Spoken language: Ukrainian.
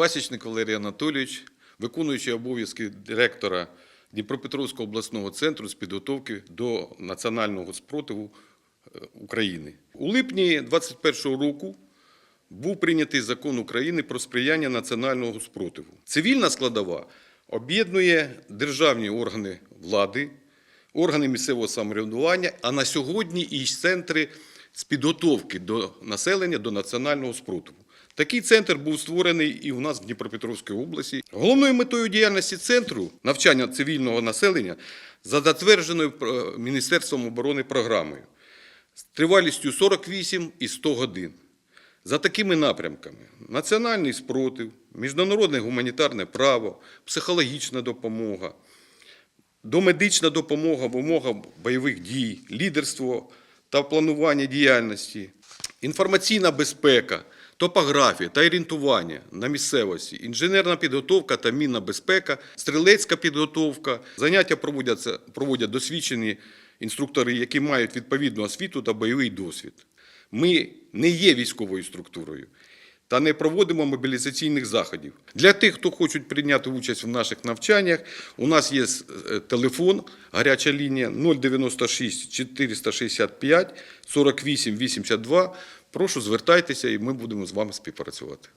Пасічник Валерій Анатолійович, виконуючий обов'язки директора Дніпропетровського обласного центру з підготовки до національного спротиву е, України. У липні 2021 року був прийнятий закон України про сприяння національного спротиву. Цивільна складова об'єднує державні органи влади, органи місцевого самоврядування, а на сьогодні і центри з підготовки до населення до національного спротиву. Такий центр був створений і у нас в Дніпропетровській області. Головною метою діяльності центру навчання цивільного населення за затвердженою е, Міністерством оборони програмою з тривалістю 48 і 100 годин. За такими напрямками: національний спротив, міжнародне гуманітарне право, психологічна допомога, домедична допомога в умовах бойових дій, лідерство та планування діяльності, інформаційна безпека, топографія та орієнтування на місцевості, інженерна підготовка та мінна безпека, стрілецька підготовка. Заняття проводяться, проводять досвідчені інструктори, які мають відповідну освіту та бойовий досвід. Ми не є військовою структурою та не проводимо мобілізаційних заходів. Для тих, хто хочуть прийняти участь в наших навчаннях, у нас є е, телефон, гаряча лінія 096 465 48 82. Прошу звертайтеся, і ми будемо з вами співпрацювати.